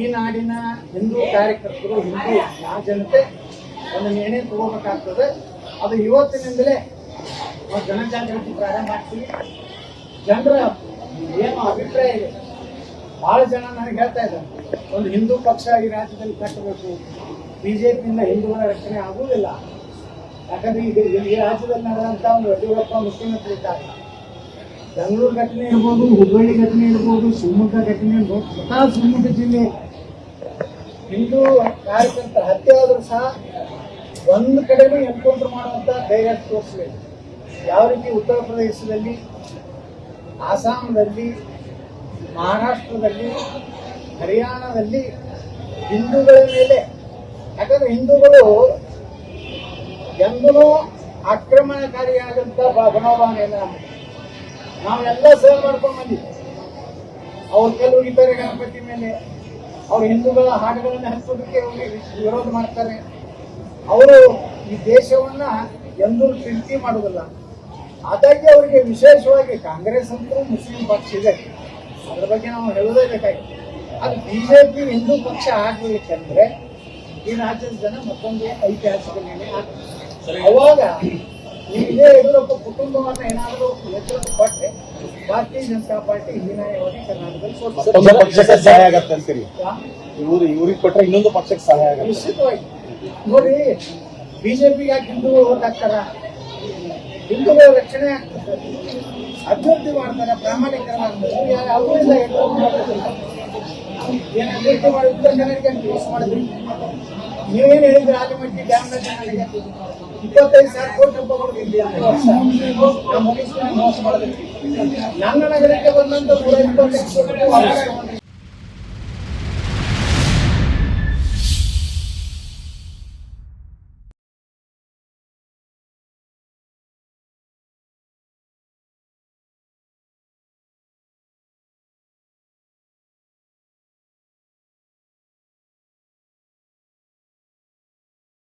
ಈ ನಾಡಿನ ಹಿಂದೂ ಕಾರ್ಯಕರ್ತರು, ಹಿಂದೂ ಆ ಜನತೆ ಒಂದು ನಿರ್ಣಯ ತಗೋಬೇಕಾಗ್ತದೆ. ಅದು ಇವತ್ತಿನಿಂದಲೇ ನಾವು ಜನಜಾಗೃತಿ ಪ್ರಾರಂಭ ಮಾಡ್ತೀವಿ. ಜನರ ಏನು ಅಭಿಪ್ರಾಯ ಇದೆ? ಬಹಳ ಜನ ನನಗೆ ಹೇಳ್ತಾ ಇದ್ದಾರೆ, ಒಂದು ಹಿಂದೂ ಪಕ್ಷ ಈ ರಾಜ್ಯದಲ್ಲಿ ಕಟ್ಟಬೇಕು. ಬಿ ಜೆ ಪಿಯಿಂದ ಹಿಂದೂಗಳ ರಕ್ಷಣೆ ಆಗುವುದಿಲ್ಲ. ಯಾಕಂದ್ರೆ ಈಗ ಈ ರಾಜ್ಯದಲ್ಲಿ ನಡೆದಂತ ಒಂದು ಯಡಿಯೂರಪ್ಪ ಮುಖ್ಯಮಂತ್ರಿ ಇದ್ದಾರೆ. ಬೆಂಗಳೂರು ಘಟನೆ ಇರ್ಬೋದು, ಹುಬ್ಬಳ್ಳಿ ಘಟನೆ ಇರ್ಬೋದು, ಶಿವಮೊಗ್ಗ ಘಟನೆ ಇರ್ಬೋದು ಸ್ವತಃ ಶಿವಮೊಗ್ಗ ಜಿಲ್ಲೆ. ಹಿಂದೂ ಕಾರ್ಯಕರ್ತರ ಹತ್ಯೆ ಆದರೂ ಸಹ ಒಂದು ಕಡೆನೂ ಎನ್ಕೌಂಟರ್ ಮಾಡುವಂತ ಧೈರ್ಯ ತೋರಿಸಬೇಕು. ಯಾವ ರೀತಿ ಉತ್ತರ ಪ್ರದೇಶದಲ್ಲಿ ಆಸಾಮದಲ್ಲಿ ಮಹಾರಾಷ್ಟ್ರದಲ್ಲಿ, ಹರಿಯಾಣದಲ್ಲಿ ಹಿಂದೂಗಳ ಮೇಲೆ, ಯಾಕಂದ್ರೆ ಹಿಂದೂಗಳು ಎಂದೂ ಆಕ್ರಮಣಕಾರಿಯಾದಂಥ ಮನೋಭಾವನೆಯನ್ನು ನಾವೆಲ್ಲ ಸೇವೆ ಮಾಡ್ಕೊಂಡು ಬಂದಿದ್ದೀವಿ ಅವ್ರು ಕೆಲವು ಇದ್ದಾರೆ ಗಣಪತಿ ಮೇಲೆ ಅವ್ರು ಹಿಂದೂಗಳ ಹಾಡುಗಳನ್ನು ಹಚ್ಚೋದಕ್ಕೆ ಅವರು ವಿರೋಧ ಮಾಡ್ತಾರೆ. ಅವರು ಈ ದೇಶವನ್ನ ಎಂದೂ ಪ್ರೀತಿ ಮಾಡುವುದಿಲ್ಲ. ಅದಕ್ಕೆ ಅವರಿಗೆ ವಿಶೇಷವಾಗಿ ಕಾಂಗ್ರೆಸ್ ಅಂತೂ ಮುಸ್ಲಿಂ ಪಕ್ಷ ಇದೆ. ಅದ್ರ ಬಗ್ಗೆ ನಾವು ಹೇಳೋದೇ ಬೇಕಾಗಿತ್ತು. ಅದು ಬಿಜೆಪಿ ಹಿಂದೂ ಪಕ್ಷ ಆಗಬೇಕಂದ್ರೆ ಈ ರಾಜ್ಯದ ಜನ ಮತ್ತೊಂದು ಐತಿಹಾಸಿಕ ನಿರ್ಣಯ ಆಗ್ತದೆ. ಅವಾಗ ಇಬ್ಬರೊಬ್ಬ ಯಡಿಯೂರಪ್ಪ ಕುಟುಂಬವನ್ನ ಏನಾದರೂ ಎಚ್ಚರಿಕೆ ಕೊಟ್ಟರೆ ಭಾರತೀಯ ಜನತಾ ಪಾರ್ಟಿ ಹೀನಾಯವಾಗಿ ಕರ್ನಾಟಕದಲ್ಲಿ. ಪಕ್ಷಕ್ಕೆ ಸಹಾಯ ಆಗತ್ತೆ ಅಂತೀರಿ? ಇವರು ಇವ್ರು ಇವ್ರಿಗೆ ಕೊಟ್ಟರೆ ಇನ್ನೊಂದು ಪಕ್ಷಕ್ಕೆ ಸಹಾಯ ಆಗುತ್ತೆ. ನಿಶ್ಚಿತವಾಗಿ. ನೋಡಿ ಬಿಜೆಪಿಗೆ ಯಾಕೆ ಹಿಂದೂ ಓಟ್ ಹಾಕ್ತಾರ ಹಿಂದೂಗಳ ರಕ್ಷಣೆ ಆಗ್ತದೆ. ಅಭಿವೃದ್ಧಿ ಮಾಡ್ತಾರೆ ಪ್ರಾಮಾಣಿಕರಣ ಯಡಿಯೂರಪ್ಪ ಮಾಡೋದಿಲ್ಲ. ಏನು ಅಭಿವೃದ್ಧಿ ಮಾಡಿ ಉತ್ತರ ಜನರಿಗೆ ಮೋಸ ಮಾಡಿದ್ರಿ. ನೀವೇನು ಹೇಳಿದ್ರೆ? ಆಲಿಮಟ್ಟಿ ಡ್ಯಾಮ್ನ ಜನರಿಗೆ ಇಪ್ಪತ್ತೈದು ಸಾವಿರ ಕೋಟಿ ರೂಪಾಯಿ ನನ್ನ ನಗರಕ್ಕೆ ಬಂದಂತ ನೂರ ಇಪ್ಪತ್ತೈದು ಕೋಟಿ.